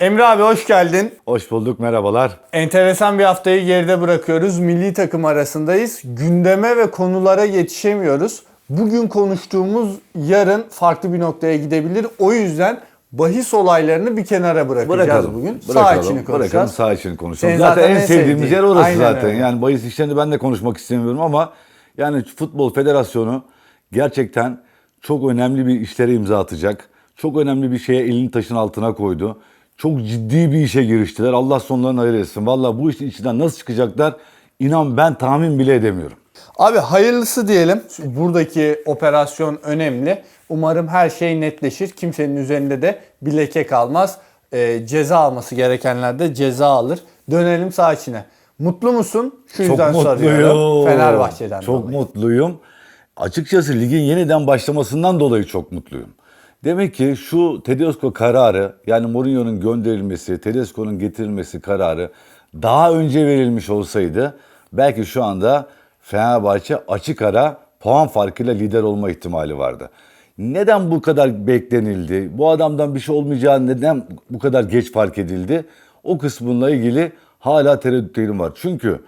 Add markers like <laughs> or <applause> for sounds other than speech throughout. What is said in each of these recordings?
Emre abi hoş geldin. Hoş bulduk, merhabalar. Enteresan bir haftayı geride bırakıyoruz. Milli takım arasındayız. Gündeme ve konulara yetişemiyoruz. Bugün konuştuğumuz yarın farklı bir noktaya gidebilir. O yüzden bahis olaylarını bir kenara bırakacağız Bırakalım. bugün. Sağ Bırakalım, içini Bırakalım, konuşacağız. sağ içini konuşalım. Senin zaten, zaten en en sevdiğimiz sevdiğin. yer orası Aynen zaten. öyle. Yani bahis işlerini ben de konuşmak istemiyorum ama yani Futbol Federasyonu gerçekten çok önemli bir işlere imza atacak. Çok önemli bir şeye elini taşın altına koydu. Çok ciddi bir işe giriştiler. Allah sonlarını hayır etsin. Valla bu işin içinden nasıl çıkacaklar inan ben tahmin bile edemiyorum. Abi hayırlısı diyelim. Buradaki operasyon önemli. Umarım her şey netleşir. Kimsenin üzerinde de bir leke kalmaz. Ee, ceza alması gerekenler de ceza alır. Dönelim sağ içine. Mutlu musun? Şu yüzden soruyorum. Fenerbahçe'den Çok dolayı. mutluyum. Açıkçası ligin yeniden başlamasından dolayı çok mutluyum. Demek ki şu Tedesco kararı yani Mourinho'nun gönderilmesi, Tedesco'nun getirilmesi kararı daha önce verilmiş olsaydı belki şu anda Fenerbahçe açık ara puan farkıyla lider olma ihtimali vardı. Neden bu kadar beklenildi? Bu adamdan bir şey olmayacağı neden bu kadar geç fark edildi? O kısmınla ilgili hala tereddütlerim var. Çünkü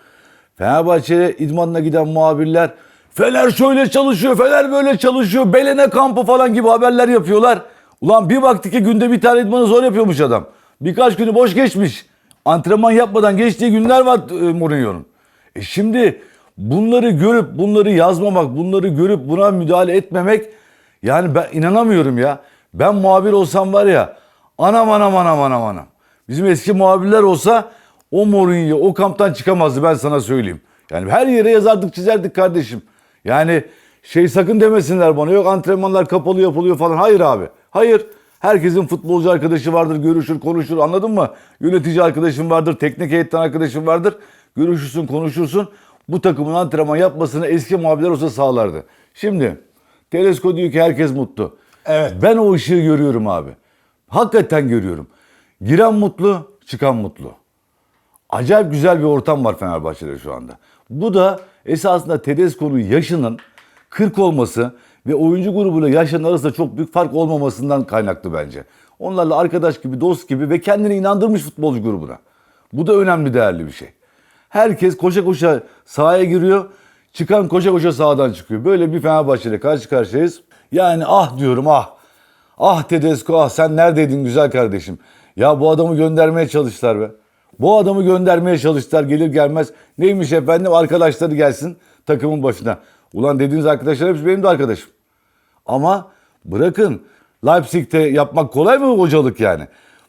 Fenerbahçe'ye idmanına giden muhabirler Fener şöyle çalışıyor, Fener böyle çalışıyor, Belene kampı falan gibi haberler yapıyorlar. Ulan bir baktık ki günde bir tane idmanı zor yapıyormuş adam. Birkaç günü boş geçmiş. Antrenman yapmadan geçtiği günler var e, Mourinho'nun. E şimdi bunları görüp, bunları yazmamak, bunları görüp buna müdahale etmemek yani ben inanamıyorum ya. Ben muhabir olsam var ya anam anam anam anam anam. Bizim eski muhabirler olsa o Mourinho o kamptan çıkamazdı ben sana söyleyeyim. Yani her yere yazardık çizerdik kardeşim. Yani şey sakın demesinler bana yok antrenmanlar kapalı yapılıyor falan. Hayır abi. Hayır. Herkesin futbolcu arkadaşı vardır, görüşür, konuşur anladın mı? Yönetici arkadaşın vardır, teknik heyetten arkadaşın vardır. Görüşürsün, konuşursun. Bu takımın antrenman yapmasını eski muhabirler olsa sağlardı. Şimdi Tedesco diyor ki herkes mutlu. Evet. Ben o ışığı görüyorum abi. Hakikaten görüyorum. Giren mutlu, çıkan mutlu. Acayip güzel bir ortam var Fenerbahçe'de şu anda. Bu da esasında Tedesco'nun yaşının 40 olması ve oyuncu grubuyla yaşının arasında çok büyük fark olmamasından kaynaklı bence. Onlarla arkadaş gibi, dost gibi ve kendini inandırmış futbolcu grubuna. Bu da önemli, değerli bir şey. Herkes koşa koşa sahaya giriyor. Çıkan koşa koşa sahadan çıkıyor. Böyle bir Fenerbahçe'yle karşı karşıyayız. Yani ah diyorum ah. Ah Tedesco ah sen neredeydin güzel kardeşim. Ya bu adamı göndermeye çalıştılar be. Bu adamı göndermeye çalıştılar gelir gelmez. Neymiş efendim arkadaşları gelsin takımın başına. Ulan dediğiniz arkadaşlar hepsi benim de arkadaşım. Ama bırakın Leipzig'te yapmak kolay mı hocalık yani?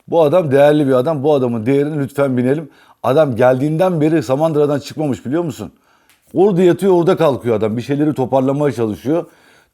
Bu adam değerli bir adam. Bu adamın değerini lütfen binelim. Adam geldiğinden beri Samandıra'dan çıkmamış biliyor musun? Orada yatıyor orada kalkıyor adam. Bir şeyleri toparlamaya çalışıyor.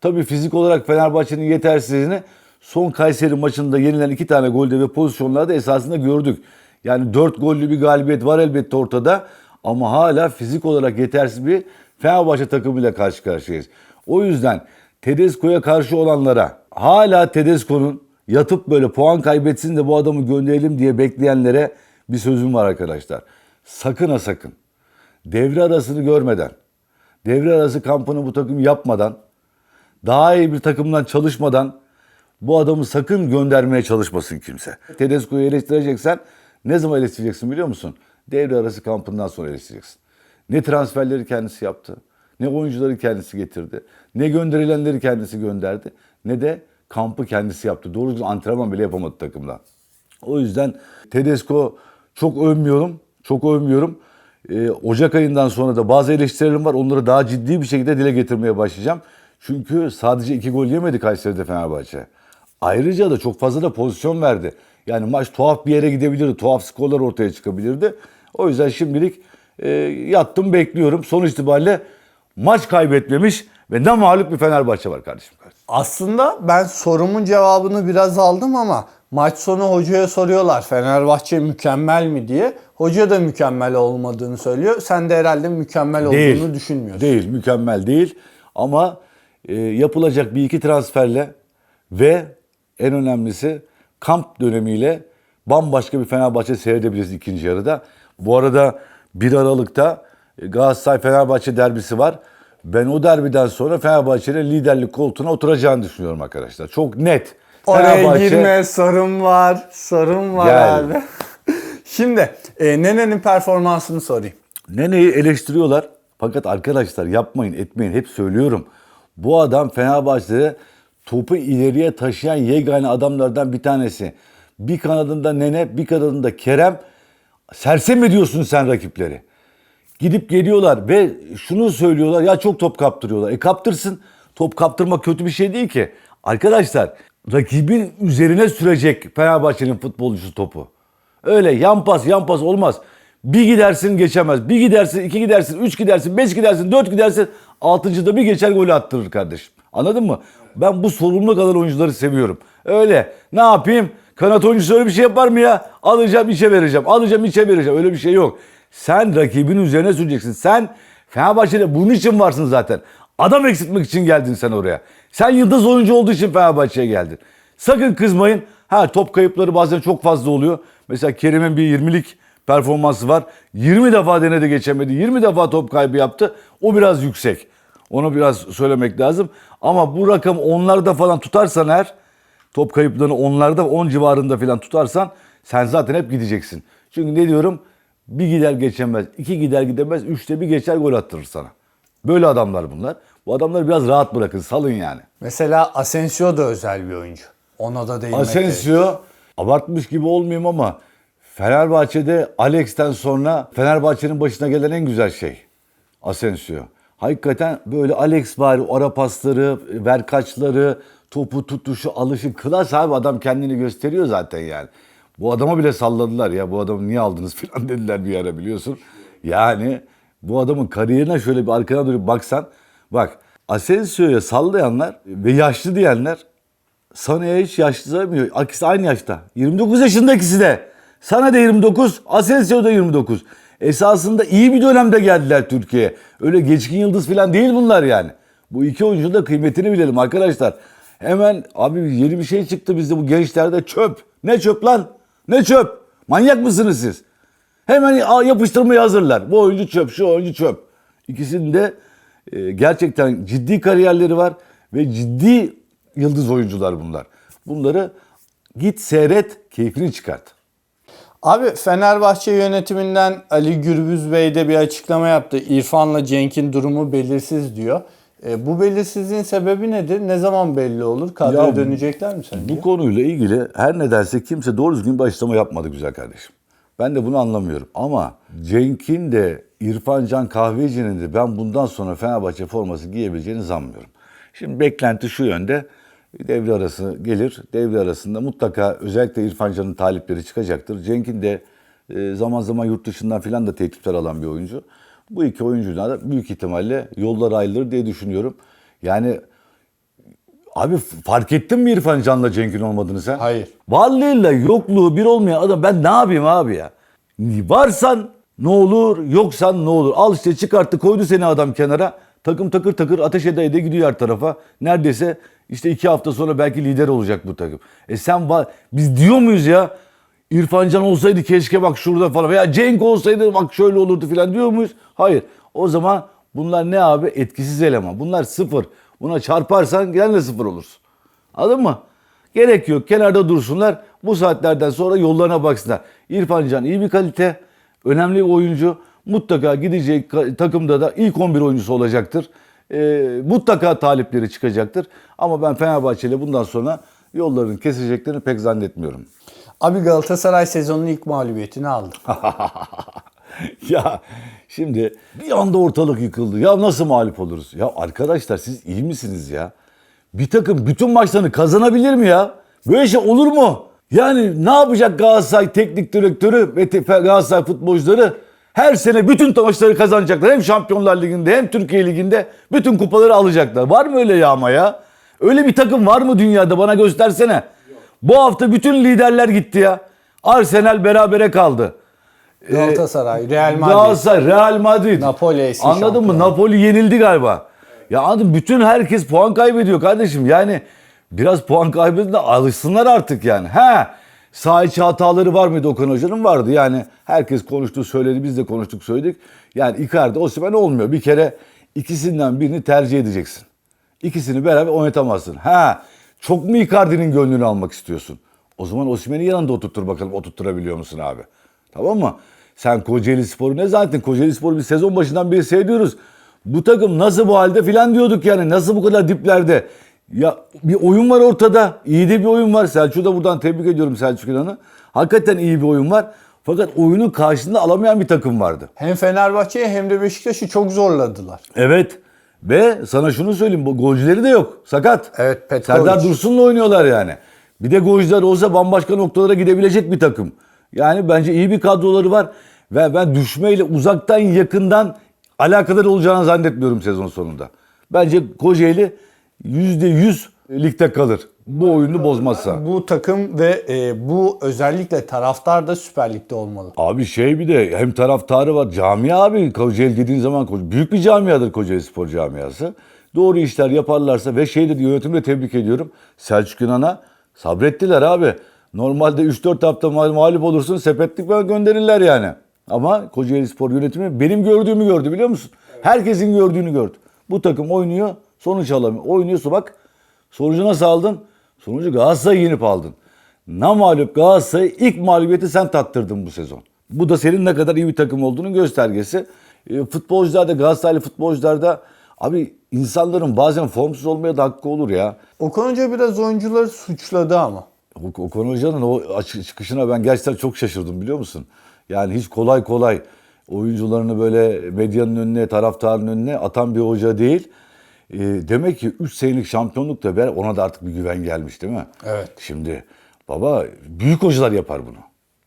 Tabii fizik olarak Fenerbahçe'nin yetersizliğini son Kayseri maçında yenilen iki tane golde ve pozisyonlarda esasında gördük. Yani dört gollü bir galibiyet var elbette ortada. Ama hala fizik olarak yetersiz bir Fenerbahçe takımıyla karşı karşıyayız. O yüzden Tedesco'ya karşı olanlara hala Tedesco'nun yatıp böyle puan kaybetsin de bu adamı gönderelim diye bekleyenlere bir sözüm var arkadaşlar. Sakın ha sakın. Devre arasını görmeden, devre arası kampını bu takım yapmadan, daha iyi bir takımdan çalışmadan bu adamı sakın göndermeye çalışmasın kimse. Tedesco'yu eleştireceksen ne zaman eleştireceksin biliyor musun? Devre arası kampından sonra eleştireceksin. Ne transferleri kendisi yaptı, ne oyuncuları kendisi getirdi, ne gönderilenleri kendisi gönderdi, ne de kampı kendisi yaptı. Doğru düzgün antrenman bile yapamadı takımda. O yüzden Tedesco çok övmüyorum, çok övmüyorum. Ee, Ocak ayından sonra da bazı eleştirilerim var. Onları daha ciddi bir şekilde dile getirmeye başlayacağım. Çünkü sadece iki gol yemedi Kayseri'de Fenerbahçe. Ayrıca da çok fazla da pozisyon verdi. Yani maç tuhaf bir yere gidebilirdi. Tuhaf skorlar ortaya çıkabilirdi. O yüzden şimdilik e, yattım bekliyorum. Sonuç itibariyle maç kaybetmemiş ve ne mağlup bir Fenerbahçe var kardeşim. Aslında ben sorumun cevabını biraz aldım ama maç sonu hocaya soruyorlar Fenerbahçe mükemmel mi diye. Hoca da mükemmel olmadığını söylüyor. Sen de herhalde mükemmel olduğunu düşünmüyorsun. Değil, mükemmel değil. Ama e, yapılacak bir iki transferle ve en önemlisi kamp dönemiyle bambaşka bir Fenerbahçe seyredebiliriz ikinci yarıda. Bu arada 1 Aralık'ta Galatasaray-Fenerbahçe derbisi var. Ben o derbiden sonra Fenerbahçe'nin liderlik koltuğuna oturacağını düşünüyorum arkadaşlar. Çok net. Oraya Fenerbahçe- girme sorun var. Sorun var Gel. abi. <laughs> Şimdi e, Nene'nin performansını sorayım. Nene'yi eleştiriyorlar. Fakat arkadaşlar yapmayın etmeyin hep söylüyorum. Bu adam Fenerbahçe'de topu ileriye taşıyan yegane adamlardan bir tanesi. Bir kanadında Nene bir kanadında Kerem. Sersem ediyorsun sen rakipleri. Gidip geliyorlar ve şunu söylüyorlar ya çok top kaptırıyorlar. E kaptırsın. Top kaptırmak kötü bir şey değil ki. Arkadaşlar rakibin üzerine sürecek Fenerbahçe'nin futbolcusu topu. Öyle yan pas yan pas olmaz. Bir gidersin geçemez. Bir gidersin, iki gidersin, üç gidersin, beş gidersin, dört gidersin. Altıncıda bir geçer golü attırır kardeşim. Anladın mı? Ben bu sorumluluk alan oyuncuları seviyorum. Öyle. Ne yapayım? Kanat oyuncusu öyle bir şey yapar mı ya? Alacağım içe vereceğim. Alacağım içe vereceğim. Öyle bir şey yok. Sen rakibin üzerine süreceksin. Sen Fenerbahçe'de bunun için varsın zaten. Adam eksiltmek için geldin sen oraya. Sen yıldız oyuncu olduğu için Fenerbahçe'ye geldin. Sakın kızmayın. Ha top kayıpları bazen çok fazla oluyor. Mesela Kerim'in bir 20'lik performansı var. 20 defa denedi geçemedi. 20 defa top kaybı yaptı. O biraz yüksek. Onu biraz söylemek lazım. Ama bu rakam onlarda falan tutarsan eğer top kayıplarını onlarda 10 civarında falan tutarsan sen zaten hep gideceksin. Çünkü ne diyorum? Bir gider geçemez, iki gider gidemez, üçte bir geçer gol attırır sana. Böyle adamlar bunlar. Bu adamları biraz rahat bırakın, salın yani. Mesela Asensio da özel bir oyuncu. Ona da değinmek. Asensio abartmış gibi olmayayım ama Fenerbahçe'de Alex'ten sonra Fenerbahçe'nin başına gelen en güzel şey Asensio. Hakikaten böyle Alex var, ara pasları, verkaçları, topu tutuşu, alışı, klas abi adam kendini gösteriyor zaten yani. Bu adama bile salladılar ya bu adamı niye aldınız <laughs> falan dediler bir ara biliyorsun. Yani bu adamın kariyerine şöyle bir arkana dönüp baksan bak Asensio'ya sallayanlar ve yaşlı diyenler Sana'ya hiç yaşlı saymıyor. Akisi aynı yaşta. 29 yaşında ikisi de. Sana da 29, Asensio da 29. Esasında iyi bir dönemde geldiler Türkiye'ye. Öyle geçkin yıldız falan değil bunlar yani. Bu iki oyuncunun da kıymetini bilelim arkadaşlar. Hemen abi yeni bir şey çıktı bizde bu gençlerde çöp. Ne çöp lan? Ne çöp? Manyak mısınız siz? Hemen yapıştırmaya hazırlar. Bu oyuncu çöp, şu oyuncu çöp. İkisinin de e, gerçekten ciddi kariyerleri var ve ciddi yıldız oyuncular bunlar. Bunları git seyret, keyfini çıkart. Abi Fenerbahçe yönetiminden Ali Gürbüz Bey de bir açıklama yaptı. İrfan'la Cenk'in durumu belirsiz diyor. E, bu belirsizliğin sebebi nedir? Ne zaman belli olur? Kadroya Ya, dönecekler mi sence? Bu konuyla ilgili her nedense kimse doğru düzgün bir açıklama yapmadı güzel kardeşim. Ben de bunu anlamıyorum. Ama Cenk'in de İrfan Can Kahveci'nin de ben bundan sonra Fenerbahçe forması giyebileceğini sanmıyorum. Şimdi beklenti şu yönde. Devre arası gelir. Devre arasında mutlaka özellikle İrfan Can'ın talipleri çıkacaktır. Cenk'in de e, zaman zaman yurt dışından filan da teklifler alan bir oyuncu. Bu iki oyuncuyla da büyük ihtimalle yollar ayrılır diye düşünüyorum. Yani Abi fark ettin mi İrfan Can'la Cenk'in olmadığını sen? Hayır. Varlığıyla yokluğu bir olmayan adam ben ne yapayım abi ya? Varsan ne olur, yoksan ne olur? Al işte çıkarttı koydu seni adam kenara. Takım takır takır ateş ede ede gidiyor her tarafa. Neredeyse işte iki hafta sonra belki lider olacak bu takım. E sen biz diyor muyuz ya? İrfan Can olsaydı keşke bak şurada falan veya Cenk olsaydı bak şöyle olurdu falan diyor muyuz? Hayır. O zaman bunlar ne abi? Etkisiz eleman. Bunlar sıfır. Buna çarparsan gene sıfır olursun. Anladın mı? Gerek yok. Kenarda dursunlar. Bu saatlerden sonra yollarına baksınlar. İrfan Can iyi bir kalite. Önemli bir oyuncu. Mutlaka gidecek takımda da ilk 11 oyuncusu olacaktır. Ee, mutlaka talipleri çıkacaktır. Ama ben Fenerbahçe ile bundan sonra yollarını keseceklerini pek zannetmiyorum. Abi Galatasaray sezonun ilk mağlubiyetini aldı. <laughs> ya şimdi bir anda ortalık yıkıldı. Ya nasıl mağlup oluruz? Ya arkadaşlar siz iyi misiniz ya? Bir takım bütün maçlarını kazanabilir mi ya? Böyle şey olur mu? Yani ne yapacak Galatasaray teknik direktörü ve Galatasaray futbolcuları? Her sene bütün maçları kazanacaklar. Hem Şampiyonlar Ligi'nde hem Türkiye Ligi'nde bütün kupaları alacaklar. Var mı öyle yağma ya? Öyle bir takım var mı dünyada? Bana göstersene. Bu hafta bütün liderler gitti ya. Arsenal berabere kaldı. Galatasaray, Real Madrid. Galatasaray, Real Madrid. Napoli eski Anladın mı? şampiyon. Napoli yenildi galiba. Ya anladın bütün herkes puan kaybediyor kardeşim. Yani biraz puan kaybedin de alışsınlar artık yani. He. Sağ içi hataları var mıydı Okan Hoca'nın? Vardı. Yani herkes konuştu, söyledi. Biz de konuştuk, söyledik. Yani Icardi, Osimhen olmuyor. Bir kere ikisinden birini tercih edeceksin. İkisini beraber oynatamazsın. Ha. Çok mu Icardi'nin gönlünü almak istiyorsun? O zaman Osimhen'i yanında oturtur bakalım oturtturabiliyor musun abi? Tamam mı? Sen Kocaeli Spor'u ne zaten Kocaeli Spor'u biz sezon başından beri seyrediyoruz. Bu takım nasıl bu halde filan diyorduk yani. Nasıl bu kadar diplerde? Ya bir oyun var ortada. İyi de bir oyun var. Selçuk'u da buradan tebrik ediyorum Selçuk İnan'ı. Hakikaten iyi bir oyun var. Fakat oyunun karşılığında alamayan bir takım vardı. Hem Fenerbahçe'yi hem de Beşiktaş'ı çok zorladılar. Evet. Ve sana şunu söyleyeyim. Bu golcüleri de yok. Sakat. Evet, Petkovic. Serdar Dursun'la oynuyorlar yani. Bir de golcüler olsa bambaşka noktalara gidebilecek bir takım. Yani bence iyi bir kadroları var. Ve ben düşmeyle uzaktan yakından alakaları olacağını zannetmiyorum sezon sonunda. Bence Kocaeli %100 ligde kalır. Bu oyunu bozmazsa. Bu takım ve e, bu özellikle taraftar da Süper Lig'de olmalı. Abi şey bir de hem taraftarı var. Camia abi Kocaeli dediğin zaman büyük bir camiadır Kocaeli Spor camiası. Doğru işler yaparlarsa ve şey dedi yönetimi de tebrik ediyorum. Selçuk Yunan'a sabrettiler abi. Normalde 3-4 hafta mal- mağlup olursun sepetlik ben gönderirler yani. Ama Kocaeli Spor yönetimi benim gördüğümü gördü biliyor musun? Herkesin gördüğünü gördü. Bu takım oynuyor sonuç alamıyor. Oynuyorsa bak sonucu nasıl aldın? Sonucu Galatasaray'ı yenip aldın. Na mağlup Galatasaray ilk mağlubiyeti sen tattırdın bu sezon. Bu da senin ne kadar iyi bir takım olduğunun göstergesi. E, futbolcularda Galatasaraylı futbolcularda abi insanların bazen formsuz olmaya da hakkı olur ya. Okan Hoca biraz oyuncuları suçladı ama. O- Okan Hoca'nın o çıkışına ben gerçekten çok şaşırdım biliyor musun? Yani hiç kolay kolay oyuncularını böyle medyanın önüne, taraftarın önüne atan bir hoca değil. E, demek ki 3 senelik şampiyonluk da ver ona da artık bir güven gelmiş değil mi? Evet. Şimdi baba büyük hocalar yapar bunu.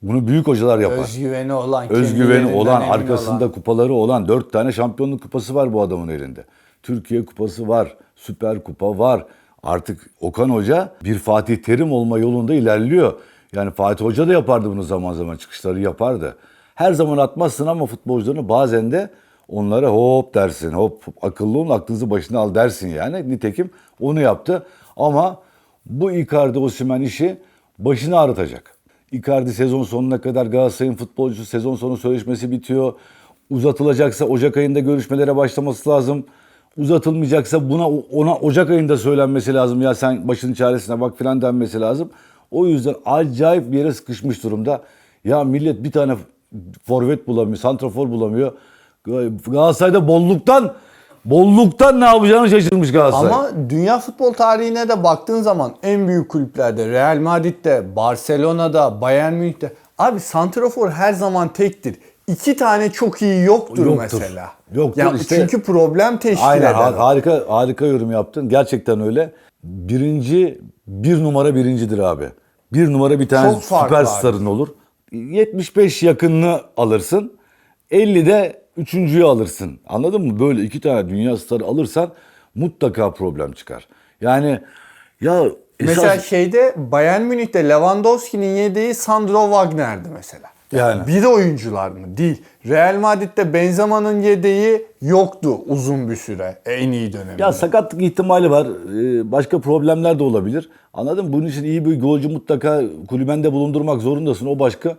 Bunu büyük hocalar yapar. Özgüveni olan, Özgüveni olan, arkasında olan. kupaları olan dört tane şampiyonluk kupası var bu adamın elinde. Türkiye kupası var, Süper Kupa var. Artık Okan Hoca bir Fatih Terim olma yolunda ilerliyor. Yani Fatih Hoca da yapardı bunu zaman zaman çıkışları yapardı. Her zaman atmazsın ama futbolcularını bazen de onlara hop dersin. Hop akıllı olun aklınızı başına al dersin yani. Nitekim onu yaptı. Ama bu Icardi Osimhen işi başını ağrıtacak. Icardi sezon sonuna kadar Galatasaray'ın futbolcusu sezon sonu sözleşmesi bitiyor. Uzatılacaksa Ocak ayında görüşmelere başlaması lazım. Uzatılmayacaksa buna ona Ocak ayında söylenmesi lazım. Ya sen başının çaresine bak filan denmesi lazım. O yüzden acayip bir yere sıkışmış durumda. Ya millet bir tane forvet bulamıyor, santrafor bulamıyor. Galatasaray'da bolluktan bolluktan ne yapacağını şaşırmış Galatasaray. Ama dünya futbol tarihine de baktığın zaman en büyük kulüplerde Real Madrid'de, Barcelona'da, Bayern Münih'te abi santrafor her zaman tektir. İki tane çok iyi yoktur, Yoktur. mesela. Yoktur Ya işte. Çünkü problem teşkil Aynen eder. har- harika harika yorum yaptın. Gerçekten öyle. Birinci bir numara birincidir abi. Bir numara bir tane süperstarın olur. 75 yakınını alırsın. 50'de üçüncüyü alırsın. Anladın mı? Böyle iki tane dünya starı alırsan mutlaka problem çıkar. Yani ya Mesela esas- şeyde Bayern Münih'te Lewandowski'nin yedeği Sandro Wagner'di mesela. Yani. Bir oyuncular mı? Değil. Real Madrid'de Benzema'nın yedeği yoktu uzun bir süre en iyi döneminde. Ya sakatlık ihtimali var. Ee, Başka problemler de olabilir. Anladın mı? Bunun için iyi bir golcü mutlaka kulübende bulundurmak zorundasın. O başka.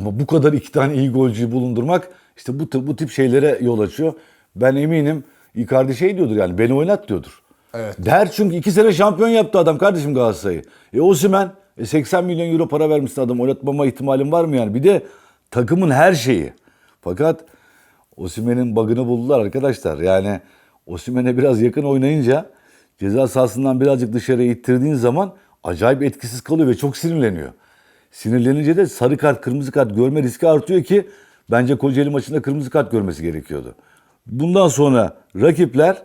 Ama bu kadar iki tane iyi golcüyü bulundurmak işte bu, bu tip şeylere yol açıyor. Ben eminim Icardi şey diyordur yani beni oynat diyordur. Evet. Der çünkü iki sene şampiyon yaptı adam kardeşim Galatasaray'ı. E Osimhen e 80 milyon euro para vermişsin adam oynatmama ihtimalim var mı yani? Bir de takımın her şeyi. Fakat Osimhen'in bug'ını buldular arkadaşlar. Yani Osimhen'e biraz yakın oynayınca ceza sahasından birazcık dışarıya ittirdiğin zaman acayip etkisiz kalıyor ve çok sinirleniyor. Sinirlenince de sarı kart, kırmızı kart görme riski artıyor ki bence Kocaeli maçında kırmızı kart görmesi gerekiyordu. Bundan sonra rakipler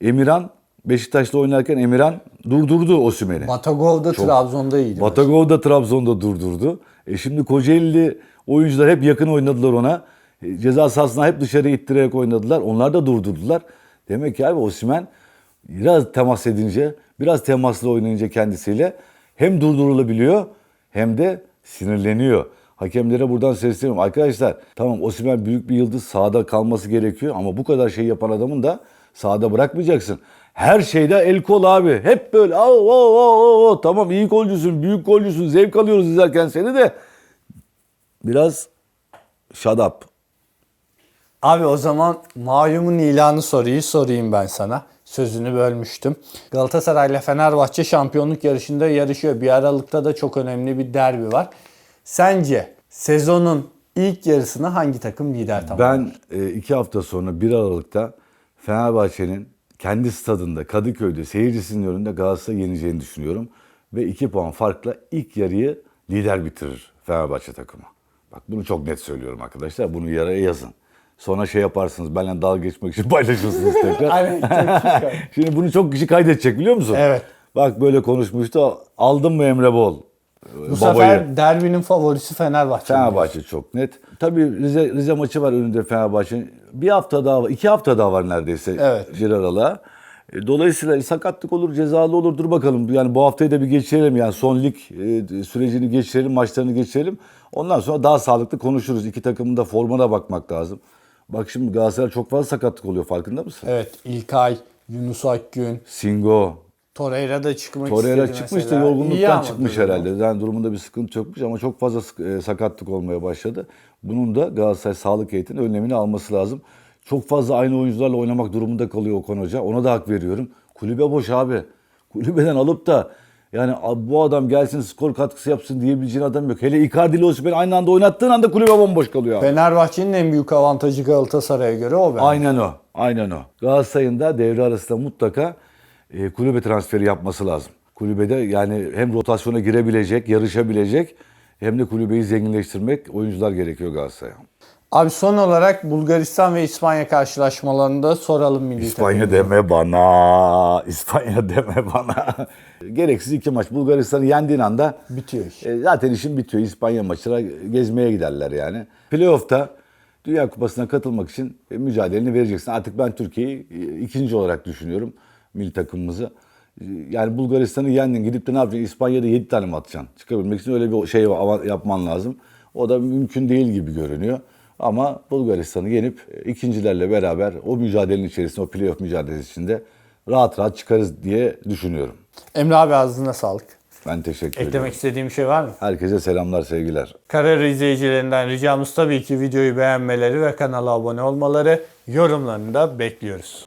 Emirhan Beşiktaş'ta oynarken Emirhan durdurdu Osimhen'i. Batagov da Trabzon'da iyiydi. Batagov da Trabzon'da durdurdu. E şimdi Kocaeli oyuncular hep yakın oynadılar ona. E, ceza sahasına hep dışarı ittirerek oynadılar. Onlar da durdurdular. Demek ki abi Osimhen biraz temas edince, biraz temaslı oynayınca kendisiyle hem durdurulabiliyor hem de sinirleniyor. Hakemlere buradan sesleniyorum. Arkadaşlar tamam Osimhen büyük bir yıldız sahada kalması gerekiyor ama bu kadar şey yapan adamın da sahada bırakmayacaksın. Her şeyde el kol abi. Hep böyle "Au, au, au, au." tamam iyi golcüsün, büyük golcüsün. Zevk alıyoruz izlerken seni de biraz shut up. Abi o zaman malumun ilanı soruyu sorayım ben sana. Sözünü bölmüştüm. Galatasaray ile Fenerbahçe şampiyonluk yarışında yarışıyor. Bir aralıkta da çok önemli bir derbi var. Sence sezonun ilk yarısını hangi takım lider tamamlar? Ben e, iki hafta sonra 1 Aralık'ta Fenerbahçe'nin kendi stadında Kadıköy'de seyircisinin önünde Galatasaray'ı yeneceğini düşünüyorum. Ve 2 puan farkla ilk yarıyı lider bitirir Fenerbahçe takımı. Bak bunu çok net söylüyorum arkadaşlar. Bunu yaraya yazın. Sonra şey yaparsınız benimle dalga geçmek için <laughs> paylaşırsınız tekrar. Aynen, çok. <laughs> Şimdi bunu çok kişi kaydedecek biliyor musun? Evet. Bak böyle konuşmuştu. Aldın mı Emre Bol? Bu sefer derbinin favorisi Fenerbahçe. Fenerbahçe çok net. Tabii Rize, Rize maçı var önünde Fenerbahçe'nin. Bir hafta daha var, iki hafta daha var neredeyse Evet. bir aralığa. E, Dolayısıyla sakatlık olur, cezalı olur. Dur bakalım. Yani bu haftayı da bir geçirelim. Yani son lig e, sürecini geçirelim, maçlarını geçirelim. Ondan sonra daha sağlıklı konuşuruz. İki takımın da formuna bakmak lazım. Bak şimdi Galatasaray çok fazla sakatlık oluyor farkında mısın? Evet İlkay, Yunus Akgün, Singo, Torreira da çıkmak Torreira istedi çıkmış da yorgunluktan çıkmış herhalde. Yani durumunda bir sıkıntı yokmuş ama çok fazla e, sakatlık olmaya başladı. Bunun da Galatasaray sağlık heyetinin önlemini alması lazım. Çok fazla aynı oyuncularla oynamak durumunda kalıyor Okan Hoca. Ona da hak veriyorum. Kulübe boş abi. Kulübeden alıp da yani "Abi bu adam gelsin skor katkısı yapsın diyebileceğin adam yok. Hele Icardi ile Osimhen'i aynı anda oynattığın anda kulübe bomboş kalıyor abi. Fenerbahçe'nin en büyük avantajı Galatasaray'a göre o bence. Aynen o. Aynen o. Galatasaray'ın da devre arasında mutlaka e, kulübe transferi yapması lazım. Kulübede yani hem rotasyona girebilecek, yarışabilecek hem de kulübeyi zenginleştirmek oyuncular gerekiyor Galatasaray'a. Abi son olarak Bulgaristan ve İspanya karşılaşmalarında soralım milli İspanya deme bana. İspanya deme bana. Gereksiz iki maç. Bulgaristan'ı yendiğin anda Bitiyor iş. e, zaten işin bitiyor. İspanya maçına gezmeye giderler yani. Playoff'ta Dünya Kupası'na katılmak için e, mücadeleni vereceksin. Artık ben Türkiye'yi e, ikinci olarak düşünüyorum. Milli takımımızı. E, Yani Bulgaristan'ı yendin. Gidip de ne yapacaksın? İspanya'da 7 tane mi atacaksın? Çıkabilmek için öyle bir şey yapman lazım. O da mümkün değil gibi görünüyor. Ama Bulgaristan'ı yenip e, ikincilerle beraber o mücadelenin içerisinde, o playoff mücadelesi içinde rahat rahat çıkarız diye düşünüyorum. Emre abi ağzına sağlık. Ben teşekkür ederim. Eklemek istediğim bir şey var mı? Herkese selamlar, sevgiler. Karar izleyicilerinden ricamız tabii ki videoyu beğenmeleri ve kanala abone olmaları, yorumlarını da bekliyoruz.